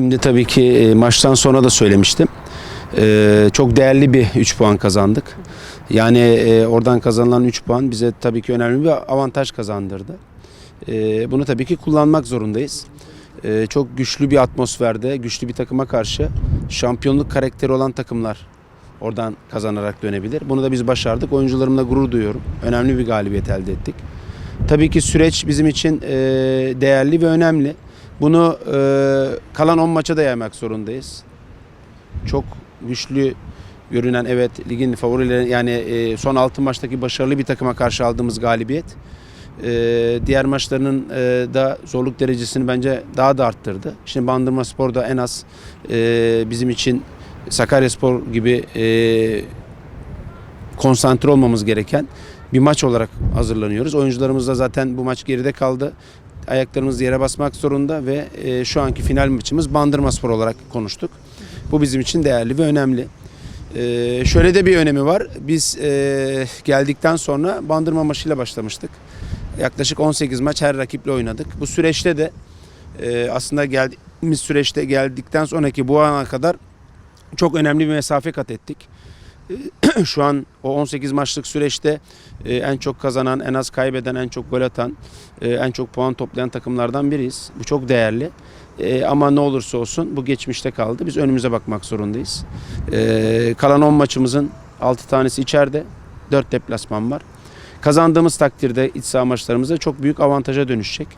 Şimdi tabii ki e, maçtan sonra da söylemiştim. E, çok değerli bir 3 puan kazandık. Yani e, oradan kazanılan 3 puan bize tabii ki önemli bir avantaj kazandırdı. Bunu tabii ki kullanmak zorundayız. Çok güçlü bir atmosferde, güçlü bir takıma karşı şampiyonluk karakteri olan takımlar oradan kazanarak dönebilir. Bunu da biz başardık. Oyuncularımla gurur duyuyorum. Önemli bir galibiyet elde ettik. Tabii ki süreç bizim için değerli ve önemli. Bunu e, kalan 10 maça da yaymak zorundayız. Çok güçlü görünen evet ligin favorileri yani e, son 6 maçtaki başarılı bir takıma karşı aldığımız galibiyet e, diğer maçlarının e, da zorluk derecesini bence daha da arttırdı. Şimdi Bandırma Spor da en az e, bizim için Sakaryaspor gibi e, konsantre olmamız gereken bir maç olarak hazırlanıyoruz. Oyuncularımız da zaten bu maç geride kaldı. Ayaklarımız yere basmak zorunda ve e, şu anki final maçımız Bandırma Spor olarak konuştuk. Bu bizim için değerli ve önemli. E, şöyle de bir önemi var. Biz e, geldikten sonra Bandırma maçıyla başlamıştık. Yaklaşık 18 maç her rakiple oynadık. Bu süreçte de e, aslında geldiğimiz süreçte geldikten sonraki bu ana kadar çok önemli bir mesafe kat ettik. E, Şu an o 18 maçlık süreçte e, en çok kazanan, en az kaybeden, en çok gol atan, e, en çok puan toplayan takımlardan biriyiz. Bu çok değerli. E, Ama ne olursa olsun bu geçmişte kaldı. Biz önümüze bakmak zorundayız. E, Kalan 10 maçımızın 6 tanesi içeride, 4 deplasman var. Kazandığımız takdirde iç saha maçlarımızda çok büyük avantaja dönüşecek.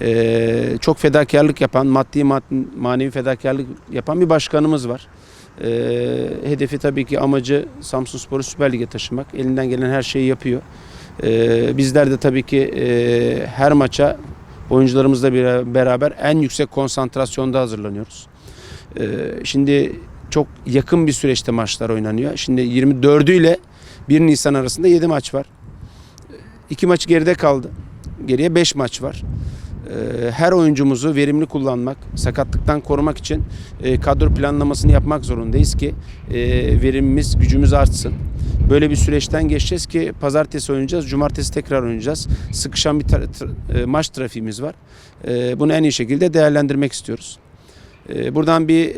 Ee, çok fedakarlık yapan, maddi mad- manevi fedakarlık yapan bir başkanımız var. Ee, hedefi tabii ki amacı Samsun Spor'u Süper Lig'e taşımak. Elinden gelen her şeyi yapıyor. Ee, bizler de tabii ki e, her maça oyuncularımızla beraber en yüksek konsantrasyonda hazırlanıyoruz. Ee, şimdi çok yakın bir süreçte maçlar oynanıyor. Şimdi 24'ü ile 1 Nisan arasında 7 maç var. İki maç geride kaldı. Geriye 5 maç var. Ee, Her oyuncumuzu verimli kullanmak, sakatlıktan korumak için e, kadro planlamasını yapmak zorundayız ki e, verimimiz, gücümüz artsın. Böyle bir süreçten geçeceğiz ki pazartesi oynayacağız, cumartesi tekrar oynayacağız. Sıkışan bir tra- tra- e, maç trafiğimiz var. Bunu en iyi şekilde değerlendirmek istiyoruz. Buradan bir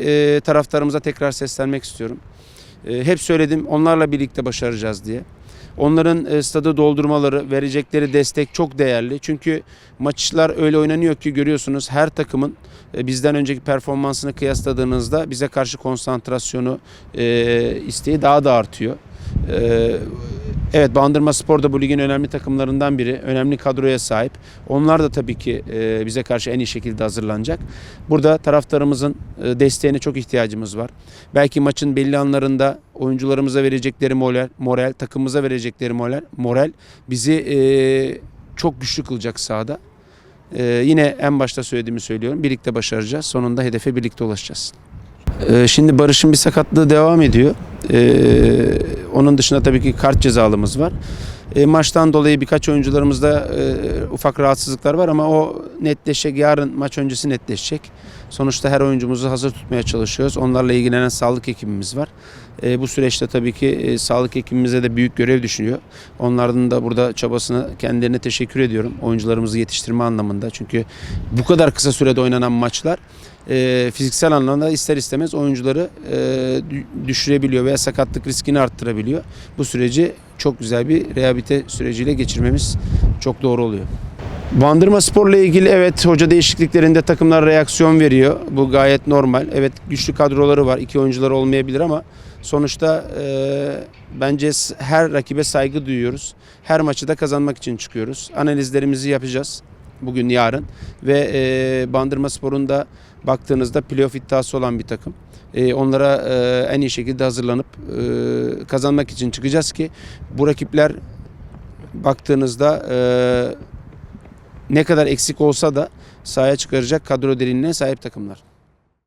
taraftarımıza tekrar seslenmek istiyorum. Hep söyledim onlarla birlikte başaracağız diye. Onların e, stadı doldurmaları, verecekleri destek çok değerli. Çünkü maçlar öyle oynanıyor ki görüyorsunuz her takımın e, bizden önceki performansını kıyasladığınızda bize karşı konsantrasyonu, e, isteği daha da artıyor. Evet Bandırma Spor da bu ligin önemli takımlarından biri. Önemli kadroya sahip. Onlar da tabii ki e, bize karşı en iyi şekilde hazırlanacak. Burada taraftarımızın e, desteğine çok ihtiyacımız var. Belki maçın belli anlarında oyuncularımıza verecekleri moral, moral takımımıza verecekleri moral, moral bizi e, çok güçlü kılacak sahada. E, yine en başta söylediğimi söylüyorum. Birlikte başaracağız. Sonunda hedefe birlikte ulaşacağız. E, şimdi Barış'ın bir sakatlığı devam ediyor. E, onun dışında tabii ki kart cezalımız var. E, maçtan dolayı birkaç oyuncularımızda e, ufak rahatsızlıklar var ama o netleşecek. Yarın maç öncesi netleşecek. Sonuçta her oyuncumuzu hazır tutmaya çalışıyoruz. Onlarla ilgilenen sağlık ekibimiz var. E, bu süreçte tabii ki e, sağlık ekibimize de büyük görev düşünüyor. Onların da burada çabasına kendilerine teşekkür ediyorum. Oyuncularımızı yetiştirme anlamında. Çünkü bu kadar kısa sürede oynanan maçlar e, fiziksel anlamda ister istemez oyuncuları e, dü- düşürebiliyor veya sakatlık riskini arttırabiliyor. Bu süreci çok güzel bir rehabilite süreciyle geçirmemiz çok doğru oluyor. Bandırma Spor'la ilgili evet hoca değişikliklerinde takımlar reaksiyon veriyor. Bu gayet normal. Evet güçlü kadroları var. İki oyuncular olmayabilir ama sonuçta e, bence her rakibe saygı duyuyoruz. Her maçı da kazanmak için çıkıyoruz. Analizlerimizi yapacağız bugün yarın ve e, Bandırma Spor'un da baktığınızda playoff iddiası olan bir takım. E, onlara e, en iyi şekilde hazırlanıp e, kazanmak için çıkacağız ki bu rakipler baktığınızda e, ne kadar eksik olsa da sahaya çıkaracak kadro derinliğine sahip takımlar.